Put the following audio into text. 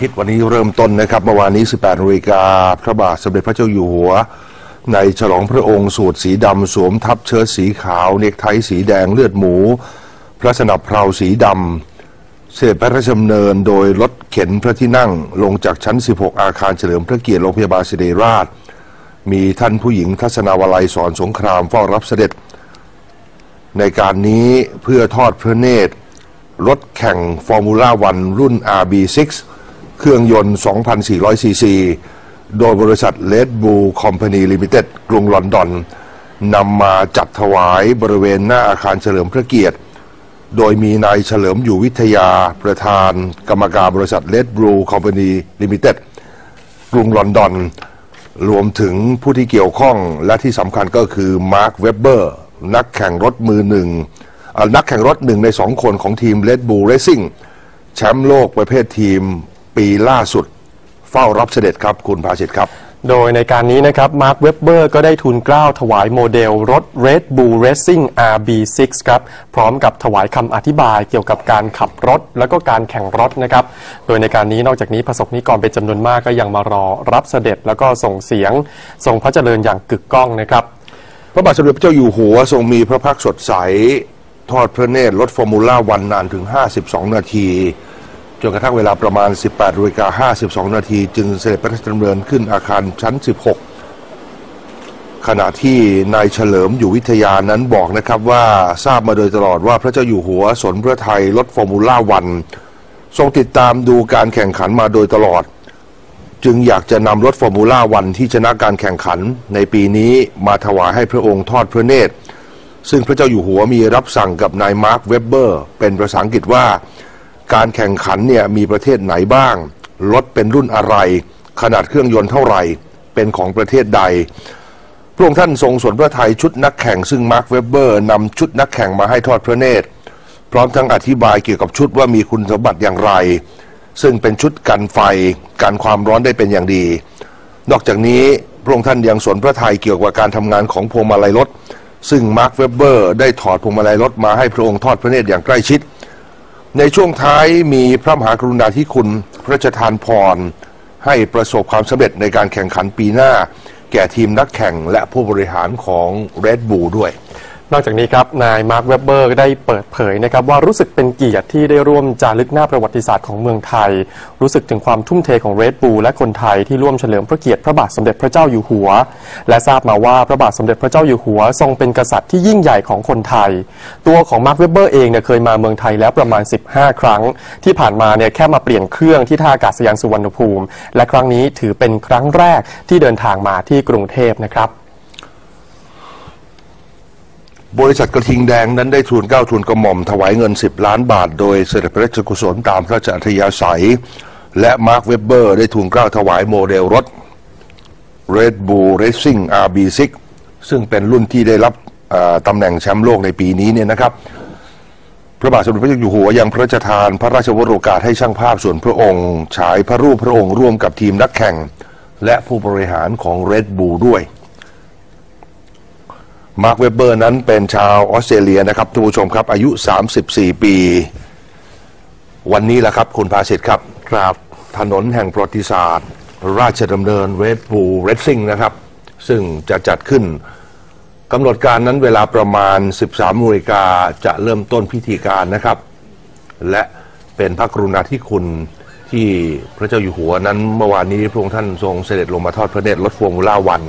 ทิตย์วันนี้เริ่มต้นนะครับเมื่อวานนี้ 18นาฬิกาพระบาทสมเด็จพระเจ้าอยู่หัว ในฉลองพระองค์สูตรสีดำสวมทับเชิ้ตสีขาว เนกไทสีแดงเลือดหมู พระสนับเพลาสีดำเสด็จพระราชดำเนินโดยรถเข็นพระที่นั่งลงจากชั้น 16 อาคารเฉลิมพระเกียรติโรงพยาบาลศิริราช มีท่านผู้หญิงทัศนาวลัยสอนสงครามเฝ้ารับเสด็จ ในการนี้เพื่อทอดพระเนตรรถแข่งฟอร์มูล่าวันรุ่น RB6 เครื่องยนต์ 2,400 ซีซี โดยบริษัท Red Bull Company Limited กรุงลอนดอนนำมาจัดถวายบริเวณหน้าอาคารเฉลิมพระเกียรติ โดยมีนายเฉลิมอยู่วิทยาประธาน กรรมการบริษัท Red Bull Company Limited กรุงลอนดอน รวมถึงผู้ที่เกี่ยวข้องและที่สำคัญก็คือมาร์คเวบเบอร์นักแข่งรถมือหนึ่งนักแข่งรถหนึ่งในสองคนของทีม Red Bull Racing แชมป์โลกประเภททีม ปีล่าสุด เฝ้ารับเสด็จครับคุณภาสิทธิ์ครับ โดยในการนี้นะครับมาร์คเวบเบอร์ก็ได้ทูลเกล้าถวายโมเดลรถ Red Bull Racing RB6 ครับพร้อมกับถวายคำอธิบายเกี่ยวกับการขับรถ แล้วก็การแข่งรถนะครับ โดยในการนี้นอกจากนี้ประสบนิกรเป็นจำนวนมากก็ยังมารอรับเสด็จแล้วก็ส่งเสียงทรงพระเจริญอย่างกึกก้องนะครับ พระบาทสมเด็จพระเจ้าอยู่หัวทรงมีพระพักตร์สดใส ทอดพระเนตรรถฟอร์มูล่าวันนานถึง 52 นาที จนกระทั่งเวลาประมาณ 18นาฬิกา52 นาทีจึงเสด็จพระราชดำเนินขึ้นอาคารชั้น 16 ขณะที่นายเฉลิมอยู่วิทยานั้นบอกนะครับว่าทราบมาโดยตลอดว่าพระเจ้าอยู่หัวสนพระไทยรถฟอร์มูล่าวัน ทรงติดตามดูการแข่งขันมาโดยตลอด จึงอยากจะนำรถฟอร์มูล่าวันที่ชนะการแข่งขันในปีนี้มาถวายให้พระองค์ทอดพระเนตร ซึ่งพระเจ้าอยู่หัวมีรับสั่งกับนายมาร์คเวบเบอร์ เป็นภาษาอังกฤษว่า การแข่งขันเนี่ยมีประเทศไหนบ้าง รถเป็นรุ่นอะไร ขนาดเครื่องยนต์เท่าไหร่ เป็นของประเทศใด พระองค์ท่านทรงสวนพระไทยชุดนักแข่งซึ่งมาร์คเวเบอร์นำชุดนักแข่งมาให้ทอดพระเนตร พร้อมทั้งอธิบายเกี่ยวกับชุดว่ามีคุณสมบัติอย่างไร ซึ่งเป็นชุดกันไฟกันความร้อนได้เป็นอย่างดี นอกจากนี้พระองค์ท่านยังสวนพระทัยเกี่ยวกับการทำงานของพวงมาลัยรถซึ่งมาร์คเวเบอร์ได้ถอดพวงมาลัยรถมาให้พระองค์ทอดพระเนตรอย่างใกล้ชิด ในช่วงท้ายมีพระมหากรุณาธิคุณพระราชทานพร ให้ประสบความสำเร็จในการแข่งขันปีหน้า แก่ทีมนักแข่งและผู้บริหารของ Red Bull ด้วย นอกจากนี้ครับนายมาร์คเวบเบอร์ได้เปิดเผยนะครับว่ารู้สึกเป็นเกียรติที่ได้ร่วมจารึกหน้าประวัติศาสตร์ของเมืองไทย รู้สึกถึงความทุ่มเทของเรดบูลและคนไทยที่ร่วมเฉลิมพระเกียรติพระบาทสมเด็จพระเจ้าอยู่หัว และทราบมาว่าพระบาทสมเด็จพระเจ้าอยู่หัว ทรงเป็นกษัตริย์ที่ยิ่งใหญ่ของคนไทย ตัวของมาร์คเวบเบอร์เองเนี่ยเคยมาเมืองไทยแล้วประมาณ 15 ครั้ง ที่ผ่านมาเนี่ยแค่มาเปลี่ยนเครื่องที่ท่าอากาศยานสุวรรณภูมิ และครั้งนี้ถือเป็นครั้งแรกที่เดินทางมาที่กรุงเทพนะครับ บริษัทกระทิงแดงนั้นได้ทูลเกล้าทูลกระหม่อมถวายเงิน 10 ล้านบาท โดยเสด็จพระราชกุศลตามพระราชอัธยาศัย และมาร์คเวบเบอร์ ได้ทูลเกล้าถวายโมเดลรถ Red Bull Racing RB6 ซึ่งเป็นรุ่นที่ได้รับตำแหน่งแชมป์โลกในปีนี้เนี่ยนะครับ พระบาทสมเด็จพระเจ้าอยู่หัวยังพระราชทานพระราชวโรกาสให้ช่างภาพส่วนพระองค์ ฉายพระรูปพระองค์ร่วมกับทีมนักแข่ง และผู้บริหารของ Red Bull ด้วย มาร์คเวบเบอร์นั้นเป็นชาวออสเตรเลียนะครับท่านผู้ชมครับ อายุ 34 ปี วันนี้แหละครับ คุณภาสิทธิ์ครับ ครับ ถนนแห่งประวัติศาสตร์ ราชดำเนินเรดบูลเรดซิงนะครับ ซึ่งจะจัดขึ้นกำหนดการนั้นเวลาประมาณ 13นาฬิกาจะเริ่มต้นพิธีการนะครับ และเป็นพระกรุณาธิคุณที่พระเจ้าอยู่หัวนั้นเมื่อวานนี้พระองค์ท่านทรงเสด็จลงมาทอดพระเนตรรถฟอร์มูล่าวัน